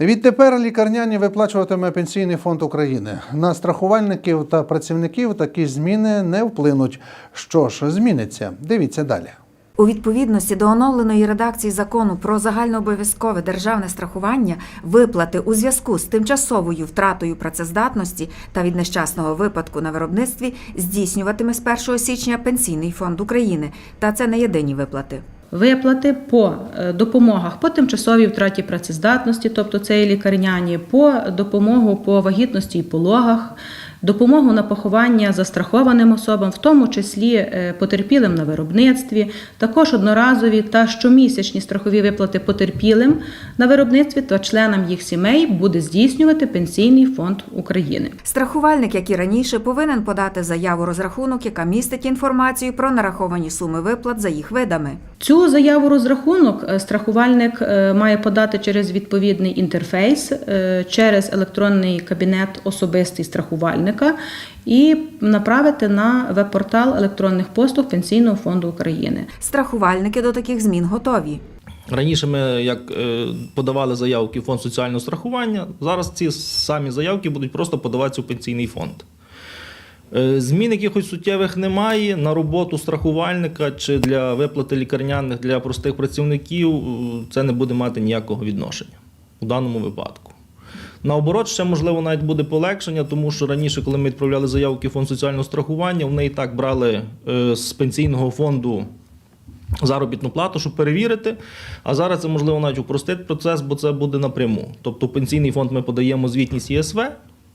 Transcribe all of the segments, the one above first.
Відтепер лікарняні виплачуватиме Пенсійний фонд України. На страхувальників та працівників такі зміни не вплинуть. Що ж зміниться? Дивіться далі. У відповідності до оновленої редакції закону про загальнообов'язкове державне страхування виплати у зв'язку з тимчасовою втратою працездатності та від нещасного випадку на виробництві здійснюватиме з 1 січня Пенсійний фонд України. Та це не єдині виплати. Виплати по е, допомогах по тимчасовій втраті працездатності, тобто це і лікарняні, по допомогу по вагітності і пологах, допомогу на поховання застрахованим особам, в тому числі е, потерпілим на виробництві, також одноразові та щомісячні страхові виплати потерпілим на виробництві та членам їх сімей буде здійснювати Пенсійний фонд України. Страхувальник, як і раніше, повинен подати заяву розрахунок, яка містить інформацію про нараховані суми виплат за їх видами. Цю заяву розрахунок е, страхувальник е, має подати через відповідний інтерфейс, через електронний кабінет особистий страхувальника і направити на веб-портал електронних послуг Пенсійного фонду України. Страхувальники до таких змін готові. Раніше ми як е, подавали заявки в фонд соціального страхування, зараз ці самі заявки будуть просто подаватися у пенсійний фонд. Е, Змін якихось суттєвих немає. На роботу страхувальника чи для виплати лікарняних для простих працівників е, це не буде мати ніякого відношення у даному випадку. Наоборот, ще можливо навіть буде полегшення, тому що раніше, коли ми відправляли заявки в фонд соціального страхування, вони і так брали е, з пенсійного фонду заробітну плату, щоб перевірити. А зараз це можливо навіть упростити процес, бо це буде напряму. Тобто, пенсійний фонд ми подаємо звітність ЄСВ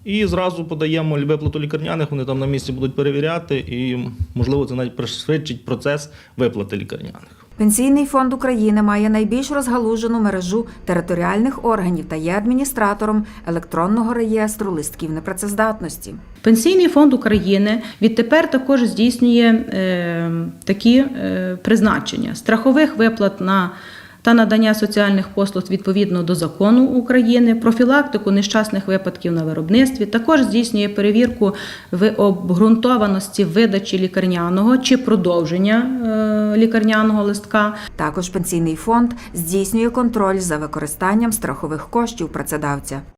і зразу подаємо виплату лікарняних. Вони там на місці будуть перевіряти, і можливо це навіть пришвидшить процес виплати лікарняних. Пенсійний фонд України має найбільш розгалужену мережу територіальних органів та є адміністратором електронного реєстру листків непрацездатності. Пенсійний фонд України відтепер також здійснює е, такі е, призначення страхових виплат на та надання соціальних послуг відповідно до закону України, профілактику нещасних випадків на виробництві, також здійснює перевірку в обґрунтованості видачі лікарняного чи продовження е, лікарняного листка, Також пенсійний фонд здійснює контроль за використанням страхових коштів працедавця.